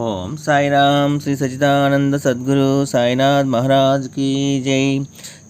ఓం సాయిరామ్ శ్రీ సచిదానంద సద్గురు సాయినాథ్ మహారాజ్ కీ జై.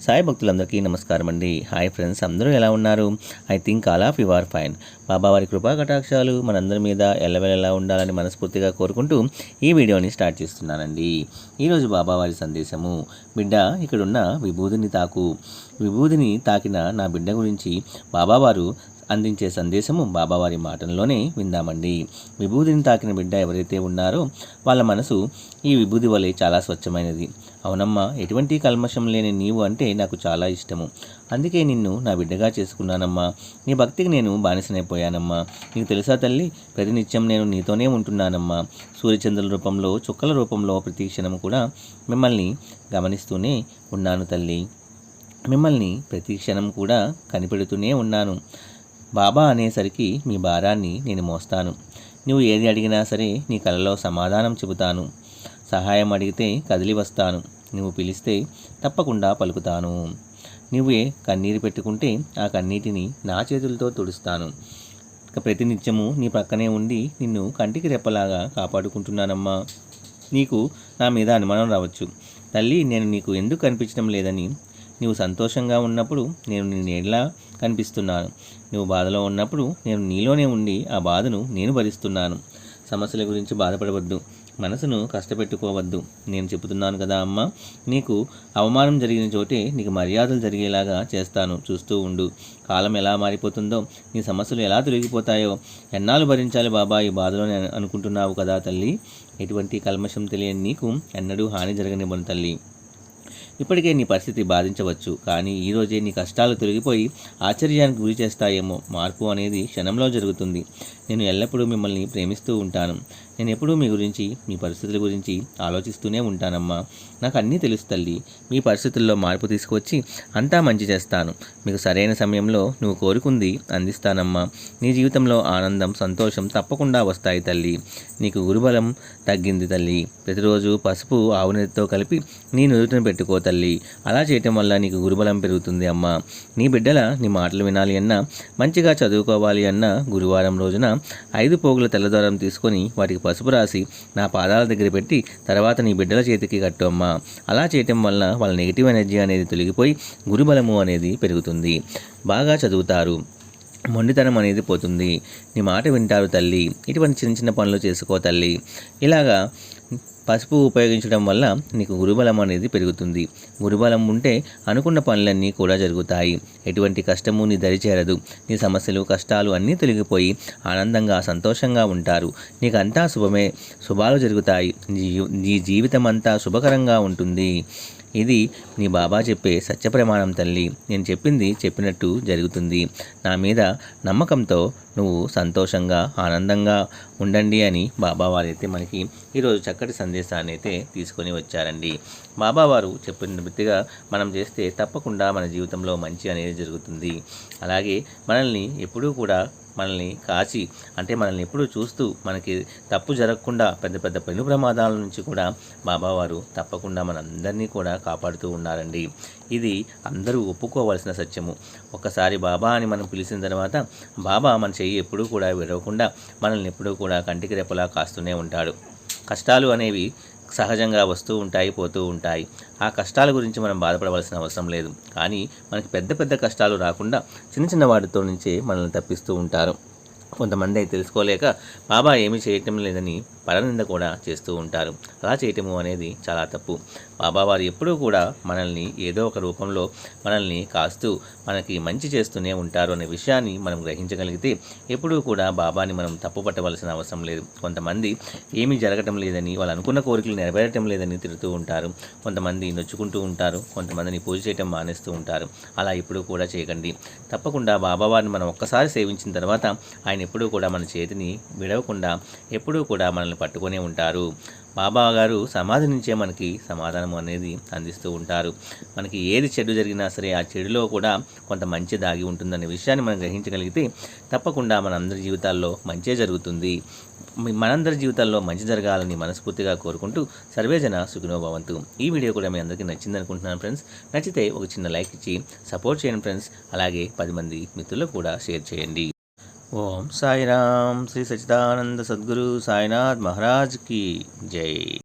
సాయి భక్తులందరికీ నమస్కారం అండి. హాయ్ ఫ్రెండ్స్ అందరూ ఎలా ఉన్నారు? I think all of you are fine. బాబావారి కృపా కటాక్షాలు మనందరి మీద ఎల్లవెల్లలా ఉండాలని మనస్ఫూర్తిగా కోరుకుంటూ ఈ వీడియోని స్టార్ట్ చేస్తున్నానండి. ఈరోజు బాబావారి సందేశము బిడ్డ ఇక్కడున్న విభూతిని తాకు. విభూతిని తాకిన నా బిడ్డ గురించి బాబావారు అందించే సందేశము బాబావారి మాటల్లోనే విందామండి. విభూతిని తాకిన బిడ్డ ఎవరైతే ఉన్నారో వాళ్ళ మనసు ఈ విభూతి వలె చాలా స్వచ్ఛమైనది. అవునమ్మా ఎటువంటి కల్మషం లేని నీవు అంటే నాకు చాలా ఇష్టము. అందుకే నిన్ను నా బిడ్డగా చేసుకున్నానమ్మా. నీ భక్తికి నేను బానిసనైపోయానమ్మా. నీకు తెలుసా తల్లి ప్రతినిత్యం నేను నీతోనే ఉంటున్నానమ్మా. సూర్యచంద్రుల రూపంలో చుక్కల రూపంలో ప్రతి క్షణం కూడా మిమ్మల్ని గమనిస్తూనే ఉన్నాను తల్లి. మిమ్మల్ని ప్రతి క్షణం కూడా కనిపెడుతూనే ఉన్నాను. బాబా అనేసరికి మీ భారాన్ని నేను మోస్తాను. నువ్వు ఏది అడిగినా సరే నీ కలలో సమాధానం చెబుతాను. సహాయం అడిగితే కదిలి వస్తాను. నువ్వు పిలిస్తే తప్పకుండా పలుకుతాను. నువ్వే కన్నీరు పెట్టుకుంటే ఆ కన్నీటిని నా చేతులతో తుడుస్తాను. ప్రతినిత్యము నీ ప్రక్కనే ఉండి నిన్ను కంటికి రెప్పలాగా కాపాడుకుంటున్నానమ్మా. నీకు నా మీద అనుమానం రావచ్చు. తల్లి నేను నీకు ఎందుకు కనిపించడం లేదని నీవు సంతోషంగా ఉన్నప్పుడు నేను నిన్ను ఎలా కనిపిస్తున్నాను. నువ్వు బాధలో ఉన్నప్పుడు నేను నీలోనే ఉండి ఆ బాధను నేను భరిస్తున్నాను. సమస్యల గురించి బాధపడవద్దు. మనసును కష్టపెట్టుకోవద్దు. నేను చెబుతున్నాను కదా అమ్మ నీకు అవమానం జరిగిన చోటే నీకు మర్యాదలు జరిగేలాగా చేస్తాను. చూస్తూ ఉండు. కాలం ఎలా మారిపోతుందో నీ సమస్యలు ఎలా తొలగిపోతాయో ఎన్నాళ్ళు భరించాలి బాబా ఈ బాధలోనే అనుకుంటున్నావు కదా తల్లి? ఎటువంటి కల్మషం తెలియని నీకు ఎన్నడూ హాని జరగనివ్వను తల్లి. ఇప్పటికే నీ పరిస్థితి బాధించవచ్చు కానీ ఈరోజే నీ కష్టాలు తొలగిపోయి ఆశ్చర్యానికి గురి చేస్తాయేమో. మార్పు అనేది క్షణంలో జరుగుతుంది. నేను ఎల్లప్పుడూ మిమ్మల్ని ప్రేమిస్తూ ఉంటాను. నేను ఎప్పుడూ మీ గురించి మీ పరిస్థితుల గురించి ఆలోచిస్తూనే ఉంటానమ్మా. నాకు అన్నీ తెలుసు తల్లి. మీ పరిస్థితుల్లో మార్పు తీసుకొచ్చి అంతా మంచి చేస్తాను. మీకు సరైన సమయంలో నువ్వు కోరుకుంది అందిస్తానమ్మా. నీ జీవితంలో ఆనందం సంతోషం తప్పకుండా వస్తాయి తల్లి. నీకు గురుబలం తగ్గింది తల్లి. ప్రతిరోజు పసుపు ఆవునెత్తితో కలిపి నీ నుదుటిని పెట్టుకో తల్లి. అలా చేయటం వల్ల నీకు గురుబలం పెరుగుతుంది అమ్మా. నీ బిడ్డల నీ మాటలు వినాలి అన్నా మంచిగా చదువుకోవాలి అన్నా గురువారం రోజున ఐదు పోగుల తెల్లదారం తీసుకొని వాటికి పసుపు రాసి నా పాదాల దగ్గర పెట్టి తర్వాత నీ బిడ్డల చేతికి కట్టు అమ్మా. అలా చేయటం వల్ల వాళ్ళ నెగిటివ్ ఎనర్జీ అనేది తొలగిపోయి గురుబలము అనేది పెరుగుతుంది. బాగా చదువుతారు. మొండితనం అనేది పోతుంది. నీ మాట వింటారు తల్లి. ఇటువంటి చిన్న చిన్న పనులు చేసుకో తల్లి. ఇలాగా పసుపు ఉపయోగించడం వల్ల నీకు గురుబలం అనేది పెరుగుతుంది. గురుబలం ఉంటే అనుకున్న పనులన్నీ కూడా జరుగుతాయి. ఎటువంటి కష్టము నీ దరిచేరదు నీ సమస్యలు కష్టాలు అన్నీ తొలగిపోయి ఆనందంగా సంతోషంగా ఉంటారు. నీకంతా శుభమే. శుభాలు జరుగుతాయి. నీ జీవితం అంతా శుభకరంగా ఉంటుంది. ఇది నీ బాబా చెప్పే సత్య ప్రమాణం తల్లి. నేను చెప్పింది చెప్పినట్టు జరుగుతుంది. నా మీద నమ్మకంతో నువ్వు సంతోషంగా ఆనందంగా ఉండండి అని బాబా వారైతే మనకి ఈరోజు చక్కటి సందేశాన్ని అయితే తీసుకొని వచ్చారండి. బాబావారు చెప్పిన బుద్ధిగా మనం చేస్తే తప్పకుండా మన జీవితంలో మంచి అనేది జరుగుతుంది. అలాగే మనల్ని ఎప్పుడూ కూడా మనల్ని కాచి అంటే మనల్ని ఎప్పుడూ చూస్తూ మనకి తప్పు జరగకుండా పెద్ద పెద్ద పెను ప్రమాదాల నుంచి కూడా బాబావారు తప్పకుండా మనందరినీ కూడా కాపాడుతూ ఉన్నారండి. ఇది అందరూ ఒప్పుకోవాల్సిన సత్యము. ఒకసారి బాబా అని మనం పిలిచిన తర్వాత బాబా మన చెయ్యి ఎప్పుడూ కూడా విడవకుండా మనల్ని ఎప్పుడూ కూడా కంటికి రెప్పలా కాస్తూనే ఉంటాడు. కష్టాలు అనేవి సహజంగా వస్తూ ఉంటాయి పోతూ ఉంటాయి. ఆ కష్టాల గురించి మనం బాధపడవలసిన అవసరం లేదు. కానీ మనకి పెద్ద పెద్ద కష్టాలు రాకుండా చిన్న చిన్న వాటితో నుంచే మనల్ని తప్పిస్తూ ఉంటారు. కొంతమంది అయితే తెలుసుకోలేక బాబా ఏమీ చేయటం లేదని పరనింద కూడా చేస్తూ ఉంటారు. అలా చేయటము అనేది చాలా తప్పు. బాబా వారు ఎప్పుడూ కూడా మనల్ని ఏదో ఒక రూపంలో మనల్ని కాస్తూ మనకి మంచి చేస్తూనే ఉంటారు అనే విషయాన్ని మనం గ్రహించగలిగితే ఎప్పుడూ కూడా బాబాని మనం తప్పు పట్టవలసిన అవసరం లేదు. కొంతమంది ఏమీ జరగటం లేదని వాళ్ళు అనుకున్న కోరికలు నెరవేరటం లేదని తిరుగుతూ ఉంటారు. కొంతమంది నొచ్చుకుంటూ ఉంటారు. కొంతమందిని పూజ చేయటం మానేస్తూ ఉంటారు. అలా ఎప్పుడూ కూడా చేయకండి. తప్పకుండా బాబావారిని మనం ఒక్కసారి సేవించిన తర్వాత ఆయన ఎప్పుడూ కూడా మన చేతిని విడవకుండా ఎప్పుడూ కూడా మనల్ని పట్టుకొని ఉంటారు. బాబా గారు సమాధి నుంచే మనకి సమాధానం అనేది అందిస్తూ ఉంటారు. మనకి ఏది చెడు జరిగినా సరే ఆ చెడులో కూడా కొంత మంచి దాగి ఉంటుందనే విషయాన్ని మనం గ్రహించగలిగితే తప్పకుండా మనందరి జీవితాల్లో మంచే జరుగుతుంది. మనందరి జీవితాల్లో మంచి జరగాలని మనస్ఫూర్తిగా కోరుకుంటూ సర్వేజన సుఖినోభవంతు ఈ వీడియో కూడా మీ అందరికీ నచ్చింది అనుకుంటున్నాను ఫ్రెండ్స్. నచ్చితే ఒక చిన్న లైక్ ఇచ్చి సపోర్ట్ చేయండి ఫ్రెండ్స్. అలాగే పది మంది మిత్రులకు కూడా షేర్ చేయండి. ఓం సాయిరామ్ శ్రీ సచిదానంద సద్గురు సాయినాథ్ మహారాజ్కి జై.